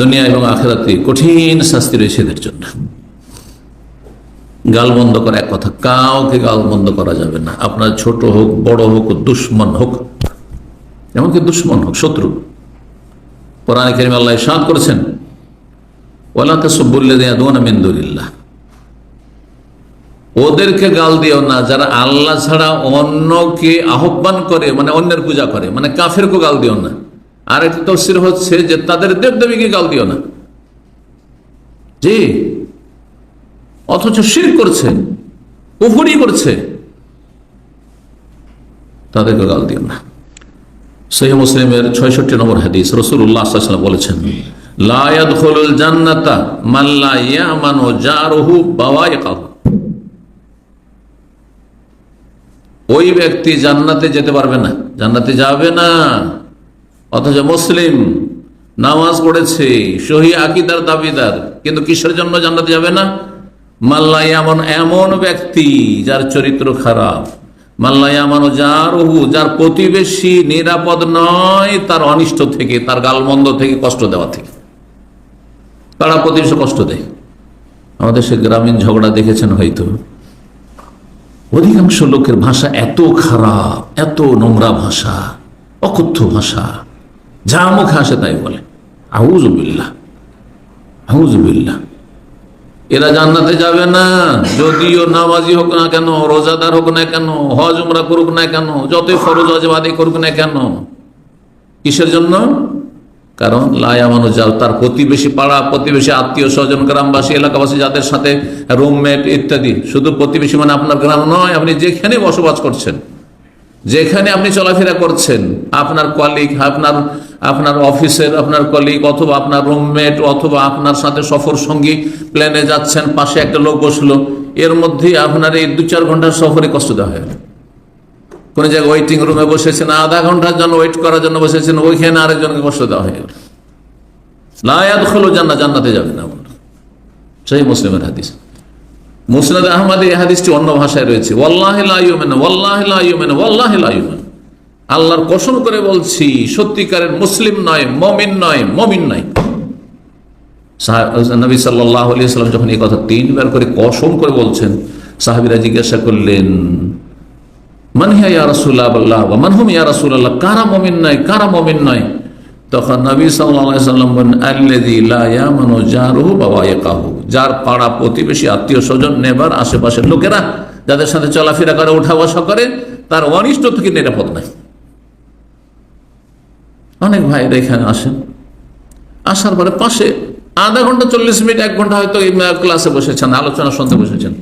দুনিয়া এবং আখেরাতে কঠিন শাস্তি রয়েছে এদের জন্য। গাল বন্ধ করা এক কথা, কাউকে গাল বন্ধ করা যাবে না। আপনার ছোট হোক, বড় হোক, দুশ্মন হোক, এমনকি দুশ্মন হোক, শত্রু। কোরআন করিম আল্লাহ সাদ করেছেন ওলা তাসবুল্লাহ ওদেরকে গাল দিও না, যারা আল্লাহ ছাড়া অন্যকে আহ্বান করে মানে অন্যের পূজা করে মানে কাফেরকে গাল দিও না। আর একটা তফসির হচ্ছে যে তাদের দেবদেবীকে গাল দিও না। জি। অথচ শির করছে উফুরি করছে। তাদেরকে গাল দিও না। সহি মুসলিমের ছয়ষট্টি নম্বর হাদিস রসুল্লাহ বলেছেন লায়াদ খোলুল জান্নাতা মাল্লা ইয়ামানো ওই ব্যক্তি জান্নাতে যেতে পারবে না। জান্নাতে যাবে না। অথচ মুসলিম নামাজ পড়েছে, সহি আকিদার দাবিদার, কিন্তু কিসের জন্য জানাতে যাবে না? মাল্লাই এমন এমন ব্যক্তি যার চরিত্র খারাপ। মাল্লাই এমন যার ওহু যার প্রতিবেশী নিরাপদ নয়, তার অনিষ্ট থেকে, তার গালমন্দ থেকে, কষ্ট দেওয়া থেকে। তারা প্রতিবেশী কষ্ট দেয়। আমাদের সে গ্রামীণ ঝগড়া দেখেছেন হয়তো। অধিকাংশ লোকের ভাষা এত খারাপ, এত নোংরা ভাষা, অকথ্য ভাষা। যা মুখে আসে তাই বলে আহুজুবিল্লা আহুজুবিল্লা এরা জান্নাতে যাবে না। যদিও নামাজি হোক না কেন, রোজাদার হোক না কেন, হজ উমরা করুক না কেন, যতই ফরজ আজবাদি করুক না কেন, কিসের জন্য? কারণ লায়া মানুষ যাও তার প্রতিবেশী পাড়া, প্রতিবেশী আত্মীয় স্বজন, গ্রামবাসী, এলাকাবাসী যাদের সাথে রুমমেট ইত্যাদি, শুধু প্রতিবেশী মানে আপনার গ্রাম নয়, আপনি যেখানে বসবাস করছেন যেখানে আপনি চলাফেরা করছেন, আপনার কলিগ আপনার আপনার অফিসের আপনার কলিগ অথবা আপনার রুমমেট অথবা আপনার সাথে সফর সঙ্গী প্লেনে যাচ্ছেন, পাশে একটা লোক বসল, এর মধ্যে আপনার এই দু চার ঘণ্টার সফরে কষ্ট দেওয়া হয়। কোন জায়গায় ওয়েটিং রুমে বসেছেন, আধা ঘণ্টার জন্য ওয়েট করার জন্য বসেছেন, ওইখানে আরেকজনকে কষ্ট দেওয়া হয়ে। গেল জান্না জান্নাতে যাবে না। সেই মুসলিমের হাদিস। মুসনাদ আহমদ এই হাদিসটি অন্য ভাষায় রয়েছে। আল্লাহর কসম করে বলছি, সত্যিকারের মুসলিম নয়, মমিন নয় মমিন নয়। নবী সাল্লাহ আলিয়া সাল্লাম যখন এই কথা তিনবার করে কসম করে বলছেন, সাহাবিরা জিজ্ঞাসা করলেন মানহিয়া ইয়া রাসুল্লাহ আল্লাহ মানহুম ইয়া রাসুল্লাহ কারা মমিন নয়, কারা মমিন নয়? তখন নবী সাল্লাম বলেন যার পাড়া প্রতিবেশী, আত্মীয় স্বজন, নেবার আশেপাশের লোকেরা যাদের সাথে চলাফেরা করে, উঠা বসা করে, তার অনিষ্ট থেকে নিরাপদ নাই। অনেক ভাইরা এখানে আসেন। আসার পরে পাশে আধা ঘণ্টা, চল্লিশ মিনিট, এক ঘণ্টা হয়তো ক্লাসে বসেছেন, আলোচনা শুনতে বসেছেন।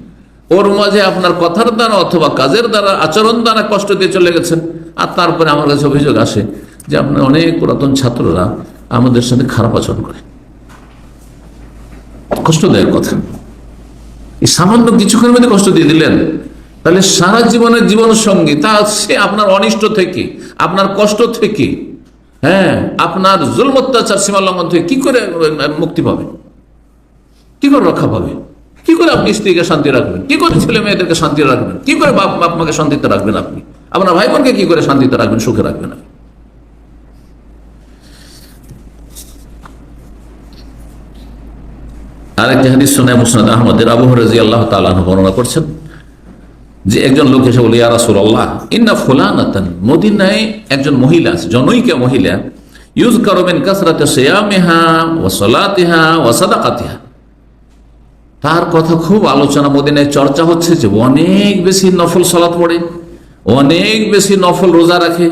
ওর মাঝে আপনার কথার দ্বারা অথবা কাজের দ্বারা, আচরণ দ্বারা কষ্ট দিয়ে চলে গেছেন। আর তারপরে আমার কাছে অভিযোগ আসে যে আপনার অনেক পুরাতন ছাত্ররা আমাদের সাথে খারাপ আচরণ করে। কষ্টদায়ক কথা। এই সামান্য কিছুক্ষণের মধ্যে কষ্ট দিয়ে দিলেন। তাহলে সারা জীবনের জীবন সঙ্গী তা সে আপনার অনিষ্ট থেকে, আপনার কষ্ট থেকে হ্যাঁ আপনার জুল অত্যাচার, সীমা লঙ্ঘন থেকে কি করে মুক্তি পাবে? কি করে রক্ষা পাবে? কি করে আপনি স্ত্রীকে শান্তি রাখবেন? কি করে ছেলে মেয়েদেরকে শান্তি রাখবেন? কি করে বাপ বাপ মাকে শান্তিতে রাখবেন আপনি? আপনার ভাই বোনকে কি করে শান্তিতে রাখবেন, সুখে রাখবেন আপনি? আরেকটি হাদিস শোনায় মুসনাদ আহমদের আবু রাজি আল্লাহ তালাহ বর্ণনা করছেন যে একজন লোক এসে বলে ইয়ারাসুল আল্লাহ ইন্না ফুলানাতান, মদিনায় একজন মহিলা আছে, জনৈকা মহিলা ইউজ করবেন কাসরাতে সেয়ামেহা ও সলাতিহা ও সাদাকাতিহা। তার কথা খুব আলোচনা, মদিনায় চর্চা হচ্ছে যে অনেক বেশি নফল সলাৎ পড়ে অনেক বেশি নফল রোজা রাখে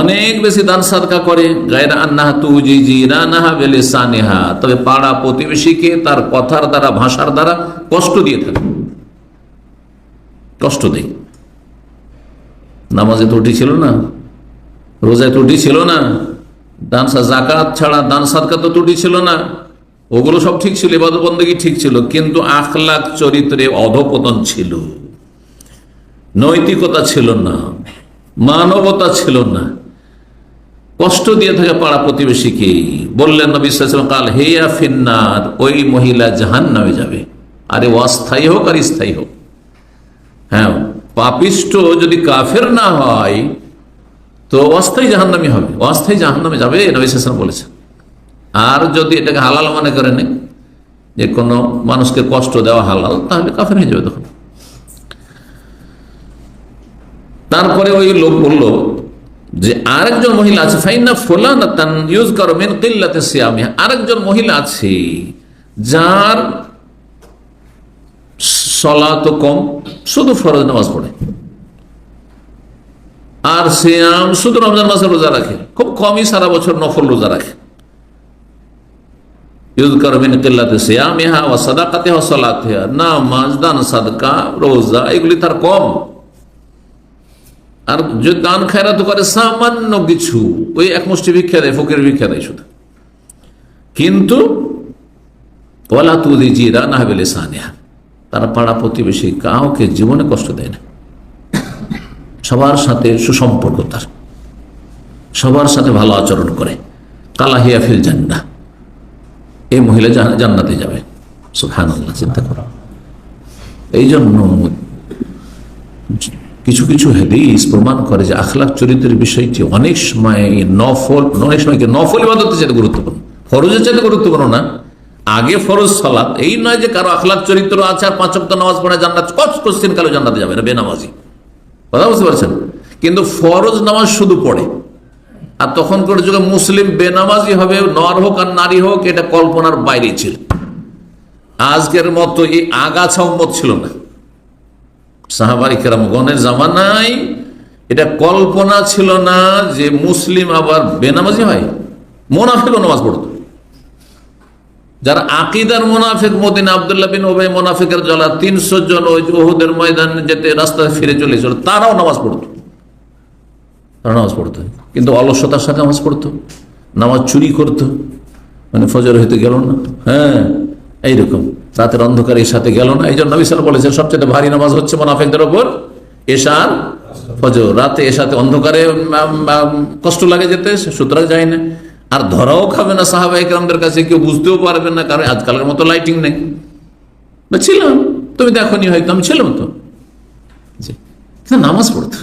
অনেক বেশি দান সাদকা করে। রানাহা বেলে সানেহা তবে পাড়া প্রতিবেশীকে তার কথার দ্বারা, ভাষার দ্বারা কষ্ট দিয়ে থাকে। কষ্ট দেয়। নামাজে ত্রুটি ছিল না? রোজায় ত্রুটি ছিল না? দান জাকাত ছাড়া দান সাদকা তো ত্রুটি ছিল না? ওগুলো সব ঠিক ছিল বন্দী ঠিক ছিল, কিন্তু আখলাখ চরিত্রে অধপতন ছিল। নৈতিকতা ছিল না। মানবতা ছিল না। কষ্ট দিয়ে থাকে পাড়া প্রতিবেশীকে। বললেন নবী সাল্লাম কাল হেয়া ফিন্নার, ওই মহিলা জাহান নামে যাবে। আরে অস্থায়ী হোক আর স্থায়ী হোক। হ্যাঁ পাপিষ্ট যদি কাফের না হয়, তো অস্থায়ী জাহান্নামি হবে। অস্থায়ী জাহান্নামে যাবে, নবী সাল্লাম বলেছেন। আর যদি এটাকে হালাল মনে করে নেই যে কোনো মানুষকে কষ্ট দেওয়া হালাল, তাহলে কাফের হয়ে যাবে তখন। তারপরে ওই লোক বলল যে, আরেকজন মহিলা আছে ফাইনা ফোলানা ইউজ করো মেন কিল্লাতে সিয়ামি। আরেকজন মহিলা আছে, যার সলা তো কম, শুধু ফরজ নামাজ পড়ে। আর সিয়াম শুধু রমজান মাসে রোজা রাখে, খুব কমই সারা বছর নফল রোজা রাখে। নামাজ, দান, সাদকা, রোজা, এগুলি তার কম। আর যে দান খায়রাত করে সামান্য কিছু, ওই এক মুষ্টি ভিক্ষা দেয়, ফকির ভিক্ষা দেয় শুধু। কিন্তু ওলা তুদি জিরা না হবে সানিয়া তারা পাড়া প্রতিবেশী কাউকে জীবনে কষ্ট দেয় না। সবার সাথে সুসম্পর্ক তার। সবার সাথে ভালো আচরণ করে। কালাহিয়া ফিল জান্না এই মহিলা জান- জান্নাতে যাবে। সুহান চিন্তা করো। এই জন্য কিছু কিছু হাদিস প্রমাণ করে যে আখলাক চরিত্রের বিষয়টি অনেক সময় নফল, অনেক সময় কি নফল ইবাদতের চাইতে গুরুত্বপূর্ণ। ফরজের চাইতে গুরুত্বপূর্ণ না। আগে ফরজ সালাত, এই নয় যে কারও আখলাক চরিত্র আছে আর পাঁচ নামাজ পড়ে জান্নাত কচ কোশ্চিন কালো জান্নাতে যাবে না, বেনামাজি। কথা বুঝতে পারছেন? কিন্তু ফরজ নামাজ শুধু পড়ে। আর তখনকার যুগে মুসলিম বেনামাজি হবে, নর হোক আর নারী হোক, এটা কল্পনার বাইরে ছিল। আজকের মতো এই আগাছা উম্মত ছিল না। সাহাবাই কেরামগণের জামানায় এটা কল্পনা ছিল না যে মুসলিম আবার বেনামাজি হয়। মোনাফেকও নামাজ পড়তো। যারা আকিদার মোনাফেক, মদিন আবদুল্লাহ বিন ওবাই মোনাফেকের জলা তিনশো জন ওই ওহুদের ময়দান যেতে রাস্তায় ফিরে চলেছিল তারাও নামাজ পড়তো। তারা নামাজ পড়তো। কিন্তু অলসতার সাথে নামাজ পড়তো। নামাজ চুরি করতো। মানে ফজর হইতে গেল না। হ্যাঁ এইরকম। রাতের অন্ধকার সাথে গেল না। এই জন্য নবী সাল্লাল্লাহু আলাইহি সবচেয়ে ভারী নামাজ হচ্ছে মোনাফেকদের ওপর এশার ফজর। রাতে এসাতে অন্ধকারে কষ্ট লাগে যেতে সুতরাং যায় না। আর ধরাও খাবে না সাহাবা একরামদের কাছে, কেউ বুঝতেও পারবে না, কারণ আজকালের মতো লাইটিং নেই। ছিলাম। তুমি দেখনি হয়তো, আমি ছিলাম তো। নামাজ পড়তো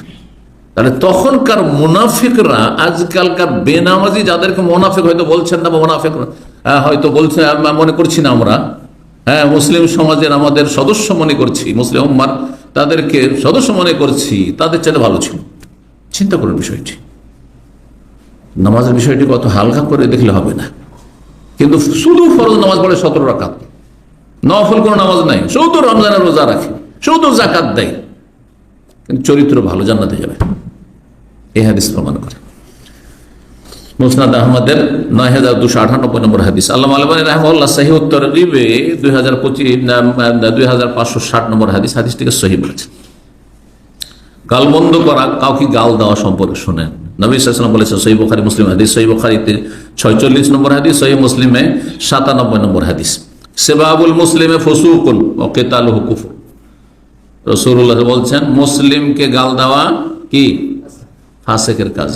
তাহলে তখনকার মুনাফিকরা, আজকালকার বেনামাজি যাদেরকে মোনাফিক হয়তো বলছেন না বা মোনাফিক হয়তো বলছে মনে করছি না আমরা হ্যাঁ মুসলিম সমাজের আমাদের সদস্য মনে করছি, মুসলিম উম্মার তাদেরকে সদস্য মনে করছি, তাদের চাইতে ভালো ছিল। চিন্তা করুন বিষয়টি। নামাজের বিষয়টি কত হালকা করে দেখলে হবে না। কিন্তু শুধু ফরজ নামাজ পড়ে সতেরো রাকাত। নফল কোনো নামাজ নাই। শুধু রমজানের রোজা রাখে। শুধু জাকাত দেয়। কিন্তু চরিত্র ভালো জান্নাতে যাবে। এই হাদিস প্রমাণ করে। মুসনাদ আহমদের নয় হাজার দুশো আটানব্বই নম্বর হাদিস। আল্লাহ আলমানী রহমাল্লাহ সাহি উত্তর দিবে দুই হাজার পঁচিশ দুই হাজার পাঁচশো ষাট নম্বর হাদিস। হাদিসটিকে সহি বলেছে। গালবন্ধ করা, কাউকে গাল দেওয়া সম্পর্কে শোনেন। নবী সাল্লাম বলেছেন, সহি বখারি, মুসলিম হাদিস। সহি বখারিতে ছয়চল্লিশ নম্বর হাদিস, সহি মুসলিমে সাতানব্বই নম্বর হাদিস। সেবাবুল মুসলিমে ফসুকুল ও কেতাল হুকুফ রসুল্লাহ বলছেন, মুসলিমকে গাল দেওয়া কি? ফাসেকের কাজ।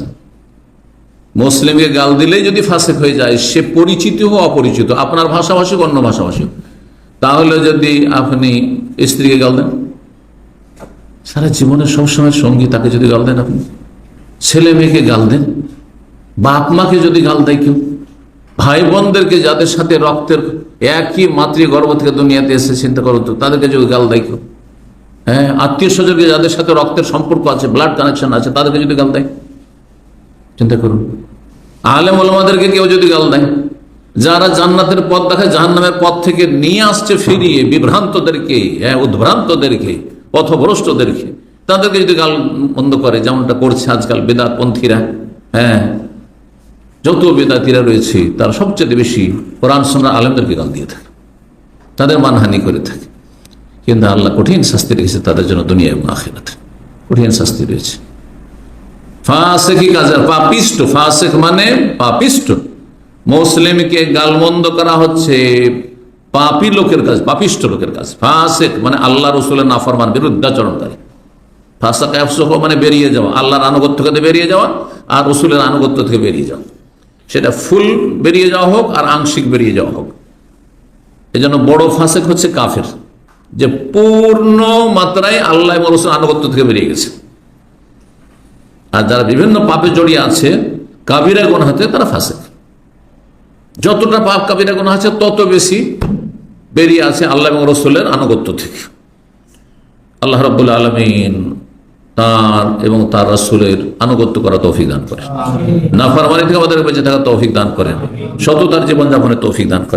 মুসলিমকে গাল দিলেই যদি ফাসেক হয়ে যায়, সে পরিচিত হোক, অপরিচিত আপনার ভাষাভাষী অন্য ভাষাভাষী। তাহলে যদি আপনি স্ত্রীকে গাল দেন? সারা জীবনের সবসময় সঙ্গী তাকে যদি গাল দেন আপনি? ছেলে মেয়েকে গাল দেন? বাপ মাকে যদি গাল দেয় কেউ? ভাই বোনদেরকে যাদের সাথে রক্তের একই মাতৃগর্ভ থেকে দুনিয়াতে এসে চিন্তা করো তো, তাদেরকে যদি গাল দেয় কেউ? হ্যাঁ আত্মীয় স্বজনকে যাদের সাথে রক্তের সম্পর্ক আছে ব্লাড কানেকশন আছে, তাদেরকে যদি গাল দেয়? চিন্তা করুন। আলেম ওলামাদেরকে কেউ যদি গাল দেয়, যারা জান্নাতের পথ দেখায়, জাহান্নামের পথ থেকে নিয়ে আসছে, ফিরিয়ে বিভ্রান্তদেরকে হ্যাঁ উদ্ভ্রান্তদেরকে, পথভ্রষ্টদেরকে, তাদেরকে যদি গাল বন্ধ করে, যেমনটা করছে আজকাল বেদাতপন্থীরা হ্যাঁ যত বেদাতিরা রয়েছে, তারা সবচেয়ে বেশি কোরআন সোনার আলেমদেরকে গাল দিয়ে থাকে, তাদের মানহানি করে থাকে। কিন্তু আল্লাহ কঠিন শাস্তি রেখেছে তাদের জন্য দুনিয়া এবং আখেরাতে। কঠিন শাস্তি রয়েছে। ফাসেকি কাজের, পাপিষ্ট, ফাসেক মানে পাপিষ্ট। মুসলিমকে গালমন্দ করা হচ্ছে পাপি লোকের কাজ, পাপিষ্ট লোকের কাজ। মানে রসুলের নাফরমান, বিরুদ্ধাচরণকারী। মানে বেরিয়ে যাওয়া বেরিয়ে যাওয়া আর রসুলের আনুগত্য থেকে বেরিয়ে যাওয়া। সেটা ফুল বেরিয়ে যাওয়া হোক আর আংশিক বেরিয়ে যাওয়া হোক। এজন্য বড় ফাসেক হচ্ছে কাফের, যে পূর্ণ মাত্রায় আল্লাহ রসুল আনুগত্য থেকে বেরিয়ে গেছে। আর যারা বিভিন্ন পাপে জড়িয়ে আছে কাবিরা গোনা হাতে তারা ফাসেক। যতটা পাপ কাবিরা গুণা আছে তত বেশি বেরিয়ে আছে আল্লাহ এবং রসুলের আনুগত্য থেকে। আল্লাহ রব্বুল আলমিন তার এবং তার রসুলের আনুগত্য করা তৌফিক দান করে না ফারমানি থেকে আমাদের বেঁচে থাকা তৌফিক দান করেন। সততার জীবনযাপনের তৌফিক দান করেন।